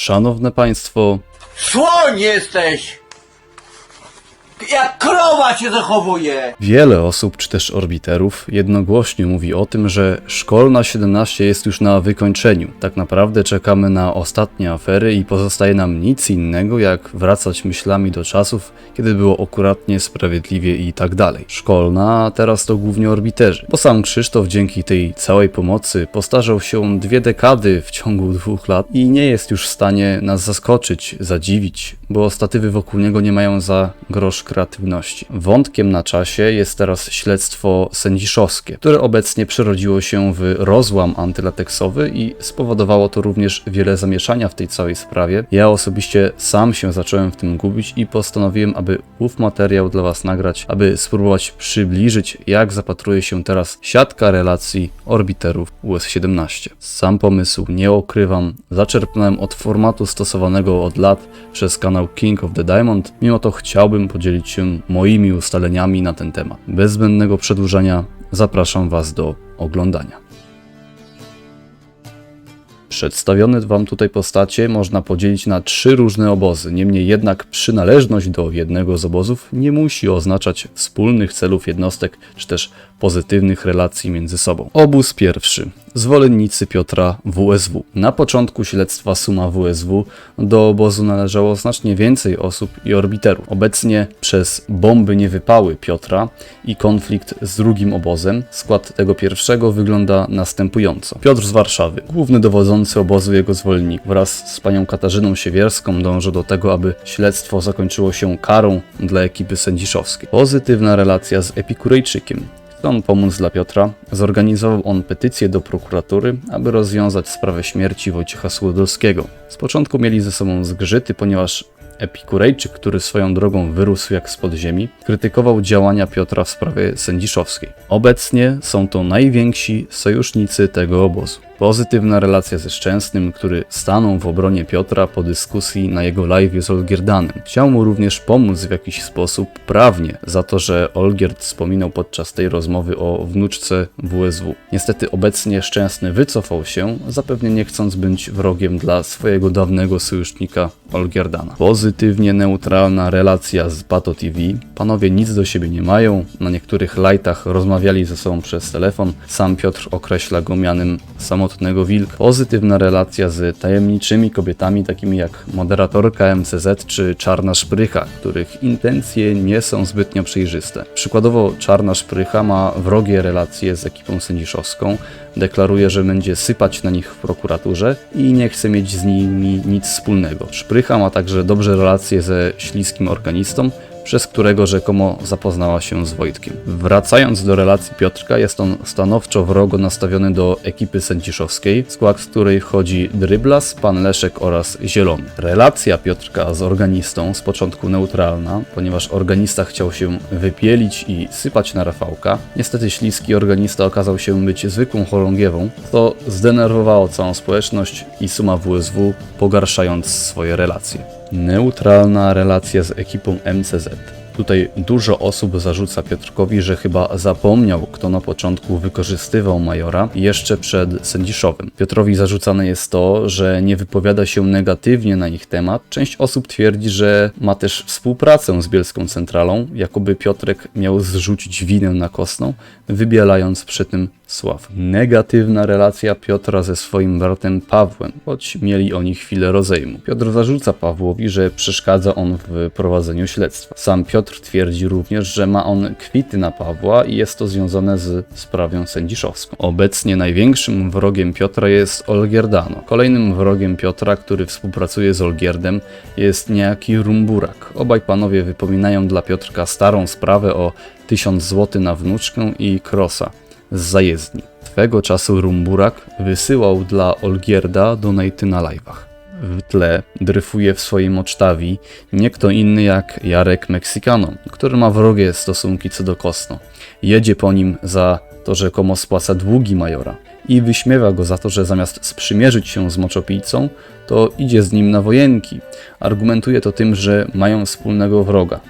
Szanowne Państwo, Słoń jesteś! Jak krowa się zachowuje! wiele osób czy też orbiterów jednogłośnie mówi o tym, że szkolna 17 jest już na wykończeniu. Tak naprawdę czekamy na ostatnie afery i pozostaje nam nic innego jak wracać myślami do czasów, kiedy było akuratnie, sprawiedliwie i tak dalej. Szkolna, a teraz to głównie orbiterzy. Bo sam Krzysztof dzięki tej całej pomocy postarzał się dwie dekady w ciągu dwóch lat i nie jest już w stanie nas zaskoczyć, zadziwić, bo statywy wokół niego nie mają za grosz kreatywności. Wątkiem na czasie jest teraz śledztwo sędziszowskie, które obecnie przerodziło się w rozłam antylateksowy i spowodowało to również wiele zamieszania w tej całej sprawie. Ja osobiście sam się zacząłem w tym gubić i postanowiłem, aby ów materiał dla Was nagrać, aby spróbować przybliżyć, jak zapatruje się teraz siatka relacji orbiterów US-17. Sam pomysł, nie ukrywam, zaczerpnąłem od formatu stosowanego od lat przez kanał King of the Diamond, mimo to chciałbym podzielić się moimi ustaleniami na ten temat. Bez zbędnego przedłużania zapraszam Was do oglądania. Przedstawione Wam tutaj postacie można podzielić na trzy różne obozy. Niemniej jednak przynależność do jednego z obozów nie musi oznaczać wspólnych celów jednostek czy też pozytywnych relacji między sobą. Obóz pierwszy. Zwolennicy Piotra WSW. Na początku śledztwa Suma WSW do obozu należało znacznie więcej osób i orbiterów. Obecnie przez bomby niewypały Piotra i konflikt z drugim obozem skład tego pierwszego wygląda następująco. Piotr z Warszawy, główny dowodzący obozu jego zwolenników wraz z panią Katarzyną Siewierską dąży do tego, aby śledztwo zakończyło się karą dla ekipy sędziszowskiej. Pozytywna relacja z Epikurejczykiem. Chcą pomóc dla Piotra, zorganizował on petycję do prokuratury, aby rozwiązać sprawę śmierci Wojciecha Słodowskiego. Z początku mieli ze sobą zgrzyty, ponieważ Epikurejczyk, który swoją drogą wyrósł jak spod ziemi, krytykował działania Piotra w sprawie sędziszowskiej. Obecnie są to najwięksi sojusznicy tego obozu. Pozytywna relacja ze Szczęsnym, który stanął w obronie Piotra po dyskusji na jego live z Olgierdanem. Chciał mu również pomóc w jakiś sposób prawnie za to, że Olgierd wspominał podczas tej rozmowy o wnuczce WSW. Niestety obecnie Szczęsny wycofał się, zapewne nie chcąc być wrogiem dla swojego dawnego sojusznika Olgierdana. Pozytywnie neutralna relacja z Pato TV. Panowie nic do siebie nie mają, na niektórych lajtach rozmawiali ze sobą przez telefon. Sam Piotr określa go mianem samotnego wilka. Pozytywna relacja z tajemniczymi kobietami, takimi jak moderatorka MCZ czy Czarna Szprycha, których intencje nie są zbytnio przejrzyste. Przykładowo Czarna Szprycha ma wrogie relacje z ekipą sędziszowską, deklaruje, że będzie sypać na nich w prokuraturze i nie chce mieć z nimi nic wspólnego. Szprycha ma także dobrze relacje ze śliskim organistą, przez którego rzekomo zapoznała się z Wojtkiem. Wracając do relacji Piotrka, jest on stanowczo wrogo nastawiony do ekipy sędziszowskiej, skład której wchodzi Dryblas, Pan Leszek oraz Zielony. Relacja Piotrka z organistą z początku neutralna, ponieważ organista chciał się wypielić i sypać na Rafałka. Niestety śliski organista okazał się być zwykłą chorągiewą, co zdenerwowało całą społeczność i suma WSW, pogarszając swoje relacje. Neutralna relacja z ekipą MCZ. Tutaj dużo osób zarzuca Piotrkowi, że chyba zapomniał, kto na początku wykorzystywał Majora jeszcze przed Sędziszowym. Piotrowi zarzucane jest to, że nie wypowiada się negatywnie na ich temat. Część osób twierdzi, że ma też współpracę z Bielską Centralą, jakoby Piotrek miał zrzucić winę na Kosną, wybielając przy tym Sław. Negatywna relacja Piotra ze swoim bratem Pawłem, choć mieli oni chwilę rozejmu. Piotr zarzuca Pawłowi, że przeszkadza on w prowadzeniu śledztwa. Sam Piotr twierdzi również, że ma on kwity na Pawła i jest to związane z sprawą sędziszowską. Obecnie największym wrogiem Piotra jest Olgierdano. Kolejnym wrogiem Piotra, który współpracuje z Olgierdem jest niejaki Rumburak. Obaj panowie wypominają dla Piotrka starą sprawę o 1000 zł na wnuczkę i krosa z zajezdni. Twego czasu Rumburak wysyłał dla Olgierda donaty na live'ach. W tle dryfuje w swojej mocztawi nie kto inny jak Jarek Meksykano, który ma wrogie stosunki co do Kosno. Jedzie po nim za to rzekomo spłaca długi Majora i wyśmiewa go za to, że zamiast sprzymierzyć się z moczopijcą, to idzie z nim na wojenki. Argumentuje to tym, że mają wspólnego wroga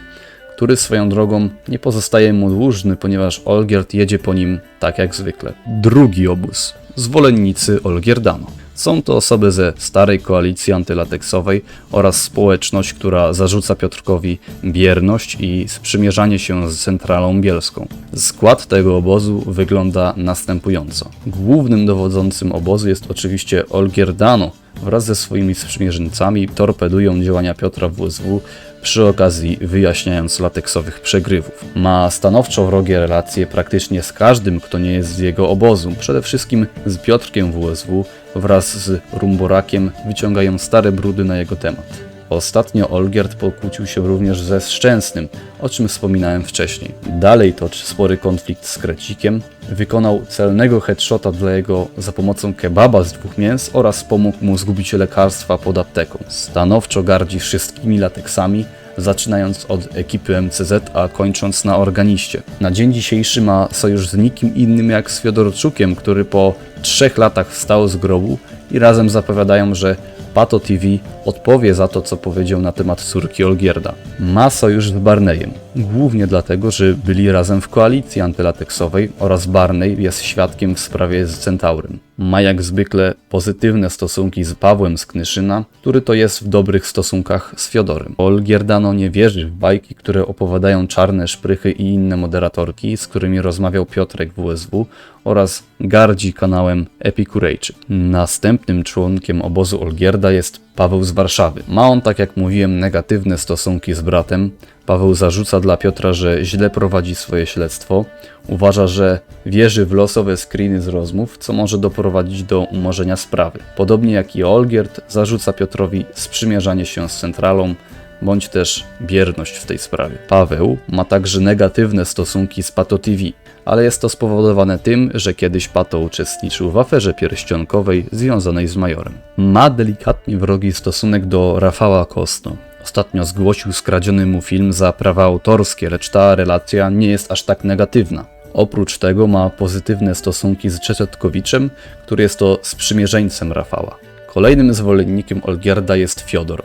który swoją drogą nie pozostaje mu dłużny, ponieważ Olgierd jedzie po nim tak jak zwykle. Drugi obóz. Zwolennicy Olgierdano. Są to osoby ze starej koalicji antylateksowej oraz społeczność, która zarzuca Piotrkowi bierność i sprzymierzanie się z centralą bielską. Skład tego obozu wygląda następująco. Głównym dowodzącym obozu jest oczywiście Olgierdano, wraz ze swoimi sprzymierzeńcami torpedują działania Piotra WSW, przy okazji wyjaśniając lateksowych przegrywów. Ma stanowczo wrogie relacje praktycznie z każdym, kto nie jest z jego obozu, przede wszystkim z Piotrkiem WSW wraz z Rumborakiem wyciągają stare brudy na jego temat. Ostatnio Olgierd pokłócił się również ze Szczęsnym, o czym wspominałem wcześniej. Dalej toczy spory konflikt z Krecikiem, wykonał celnego headshota dla jego za pomocą kebaba z dwóch mięs oraz pomógł mu zgubić lekarstwa pod apteką. Stanowczo gardzi wszystkimi lateksami, zaczynając od ekipy MCZ, a kończąc na organiście. Na dzień dzisiejszy ma sojusz z nikim innym jak z Fiodorczukiem, który po trzech latach wstał z grobu i razem zapowiadają, że Pato TV odpowie za to, co powiedział na temat córki Olgierda. Ma sojusz z Barneyem, głównie dlatego, że byli razem w koalicji antylateksowej oraz Barney jest świadkiem w sprawie z Centaurem. Ma jak zwykle pozytywne stosunki z Pawłem z Knyszyna, który to jest w dobrych stosunkach z Fiodorem. Olgierdano nie wierzy w bajki, które opowiadają czarne szprychy i inne moderatorki, z którymi rozmawiał Piotrek WSW oraz gardzi kanałem Epikurejczyk. Następnym członkiem obozu Olgierda jest Paweł z Warszawy. Ma on, tak jak mówiłem, negatywne stosunki z bratem. Paweł zarzuca dla Piotra, że źle prowadzi swoje śledztwo. Uważa, że wierzy w losowe screeny z rozmów, co może doprowadzić do umorzenia sprawy. Podobnie jak i Olgierd, zarzuca Piotrowi sprzymierzanie się z centralą, bądź też bierność w tej sprawie. Paweł ma także negatywne stosunki z Pato TV, ale jest to spowodowane tym, że kiedyś Pato uczestniczył w aferze pierścionkowej związanej z majorem. Ma delikatnie wrogi stosunek do Rafała Kostno. Ostatnio zgłosił skradziony mu film za prawa autorskie, lecz ta relacja nie jest aż tak negatywna. Oprócz tego ma pozytywne stosunki z Czeczetkowiczem, który jest to sprzymierzeńcem Rafała. Kolejnym zwolennikiem Olgierda jest Fiodor.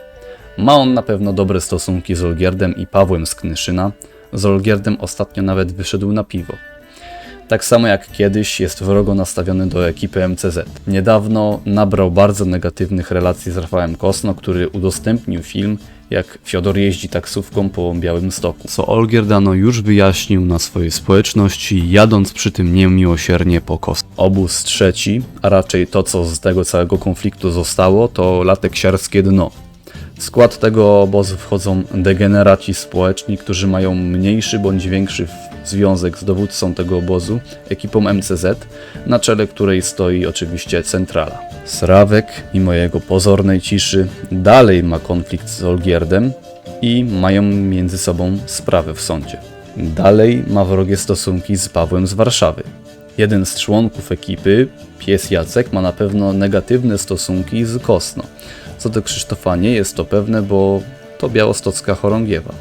Ma on na pewno dobre stosunki z Olgierdem i Pawłem z Knyszyna. Z Olgierdem ostatnio nawet wyszedł na piwo. Tak samo jak kiedyś jest wrogo nastawiony do ekipy MCZ. Niedawno nabrał bardzo negatywnych relacji z Rafałem Kosno, który udostępnił film, jak Fiodor jeździ taksówką po Białym Stoku. Co Olgierdano już wyjaśnił na swojej społeczności, jadąc przy tym niemiłosiernie po Kosno. Obóz trzeci, a raczej to co z tego całego konfliktu zostało, to lateksiarskie dno. W skład tego obozu wchodzą degeneraci społeczni, którzy mają mniejszy bądź większy związek z dowódcą tego obozu, ekipą MCZ, na czele której stoi oczywiście centrala. Srawek, mimo jego pozornej ciszy, dalej ma konflikt z Olgierdem i mają między sobą sprawę w sądzie. Dalej ma wrogie stosunki z Pawłem z Warszawy. Jeden z członków ekipy, pies Jacek, ma na pewno negatywne stosunki z Kosno. Co do Krzysztofa nie jest to pewne, bo to białostocka chorągiewa.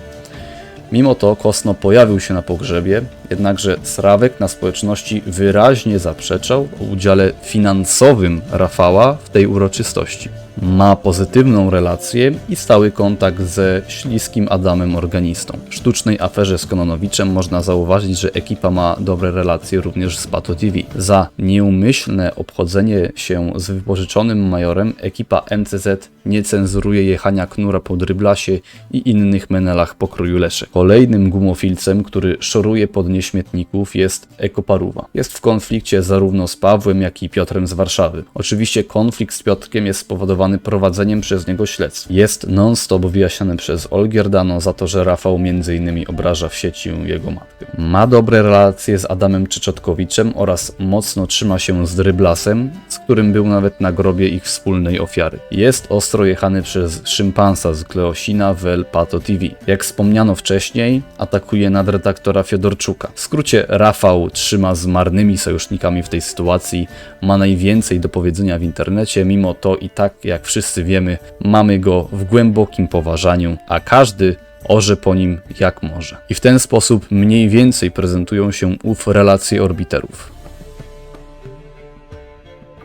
Mimo to Kosno pojawił się na pogrzebie, jednakże Srawek na społeczności wyraźnie zaprzeczał o udziale finansowym Rafała w tej uroczystości. Ma pozytywną relację i stały kontakt ze śliskim Adamem Organistą. W sztucznej aferze z Kononowiczem można zauważyć, że ekipa ma dobre relacje również z Pato TV. Za nieumyślne obchodzenie się z wypożyczonym majorem ekipa MCZ nie cenzuruje jechania knura po dryblasie i innych menelach pokroju leszek. Kolejnym gumofilcem, który szoruje po dnie śmietników jest Ekoparuwa. Jest w konflikcie zarówno z Pawłem, jak i Piotrem z Warszawy. Oczywiście konflikt z Piotrkiem jest spowodowany prowadzeniem przez niego śledztw. Jest non-stop wyjaśniany przez Olgierdano za to, że Rafał m.in. obraża w sieci jego matkę. Ma dobre relacje z Adamem Czeczotkowiczem oraz mocno trzyma się z Dryblasem, z którym był nawet na grobie ich wspólnej ofiary. Jest ostro jechany przez szympansa z Kleosina w El Pato TV. Jak wspomniano wcześniej, atakuje nadredaktora Fiodorczuka. W skrócie Rafał trzyma z marnymi sojusznikami w tej sytuacji, ma najwięcej do powiedzenia w internecie, mimo to i tak, jak wszyscy wiemy, mamy go w głębokim poważaniu, a każdy orze po nim jak może. I w ten sposób mniej więcej prezentują się ów relacje orbiterów.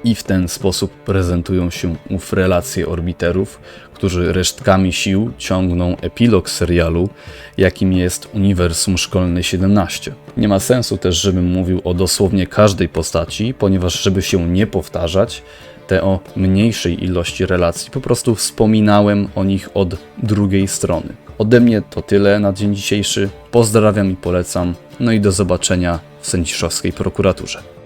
I w ten sposób prezentują się ów relacje orbiterów, którzy resztkami sił ciągną epilog serialu, jakim jest Uniwersum Szkolne 17. Nie ma sensu też, żebym mówił o dosłownie każdej postaci, ponieważ żeby się nie powtarzać, te o mniejszej ilości relacji. Po prostu wspominałem o nich od drugiej strony. Ode mnie to tyle na dzień dzisiejszy. Pozdrawiam i polecam. No i do zobaczenia w sędziszowskiej prokuraturze.